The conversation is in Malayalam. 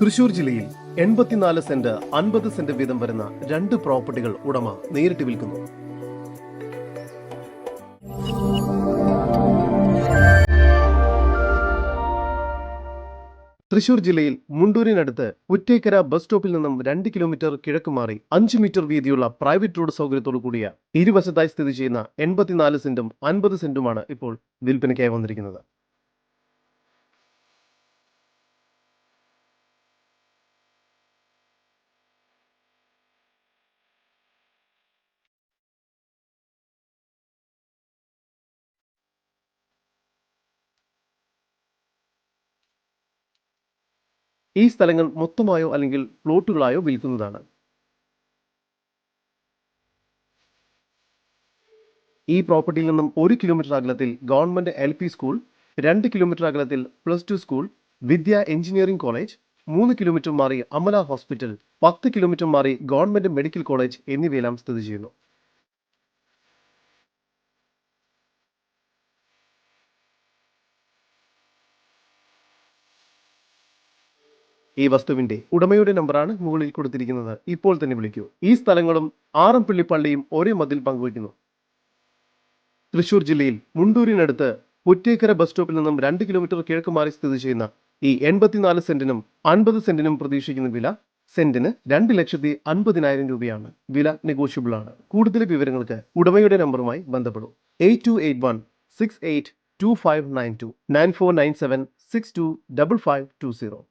തൃശൂർ ജില്ലയിൽ എൺപത്തിനാല് സെന്റ് അൻപത് സെന്റ് വീതം വരുന്ന രണ്ട് പ്രോപ്പർട്ടികൾ ഉടമ നേരിട്ട് വിൽക്കുന്നു. തൃശൂർ ജില്ലയിൽ മുണ്ടൂരിനടുത്ത് ഉറ്റേക്കര ബസ് സ്റ്റോപ്പിൽ നിന്നും രണ്ട് കിലോമീറ്റർ കിഴക്ക് മാറി അഞ്ച് മീറ്റർ വീതിയുള്ള പ്രൈവറ്റ് റോഡ് സൗകര്യത്തോടു കൂടിയ ഇരുവശത്തായി സ്ഥിതി ചെയ്യുന്ന എൺപത്തിനാല് സെന്റും അൻപത് സെന്റുമാണ് ഇപ്പോൾ വിൽപ്പനയ്ക്കായി വന്നിരിക്കുന്നത്. ഈ സ്ഥലങ്ങൾ മൊത്തമായോ അല്ലെങ്കിൽ പ്ലോട്ടുകളായോ വിൽക്കുന്നതാണ്. ഈ പ്രോപ്പർട്ടിയിൽ നിന്നും ഒരു കിലോമീറ്റർ അകലത്തിൽ ഗവൺമെന്റ് എൽ പി സ്കൂൾ രണ്ട് കിലോമീറ്റർ അകലത്തിൽ plus two school Vidya engineering college മൂന്ന് കിലോമീറ്റർ മാറി അമല ഹോസ്പിറ്റൽ പത്ത് കിലോമീറ്റർ മാറി ഗവൺമെന്റ് മെഡിക്കൽ കോളേജ് എന്നിവയെല്ലാം സ്ഥിതി ചെയ്യുന്നു. ഈ വസ്തുവിന്റെ ഉടമയുടെ നമ്പറാണ് മുകളിൽ കൊടുത്തിരിക്കുന്നത്. ഇപ്പോൾ തന്നെ വിളിക്കൂ. ഈ സ്ഥലങ്ങളും ആറംപള്ളി പള്ളിയും ഒരേ മതിൽ പങ്കുവയ്ക്കുന്നു. തൃശൂർ ജില്ലയിൽ മുണ്ടൂരിനടുത്ത് പുറ്റേക്കര ബസ് സ്റ്റോപ്പിൽ നിന്നും രണ്ട് കിലോമീറ്റർ കിഴക്ക് മാറി സ്ഥിതി ചെയ്യുന്ന ഈ എൺപത്തിനാല് സെന്റിനും അൻപത് സെന്റിനും പ്രതീക്ഷിക്കുന്ന വില സെന്റിന് രണ്ട് ലക്ഷത്തി അൻപതിനായിരം രൂപയാണ്. വില നെഗോഷ്യബിൾ ആണ്. കൂടുതൽ വിവരങ്ങൾക്ക് ഉടമയുടെ നമ്പറുമായി ബന്ധപ്പെടും. Eight two eight one six eight two five nine two nine four nine seven six two double five two zero.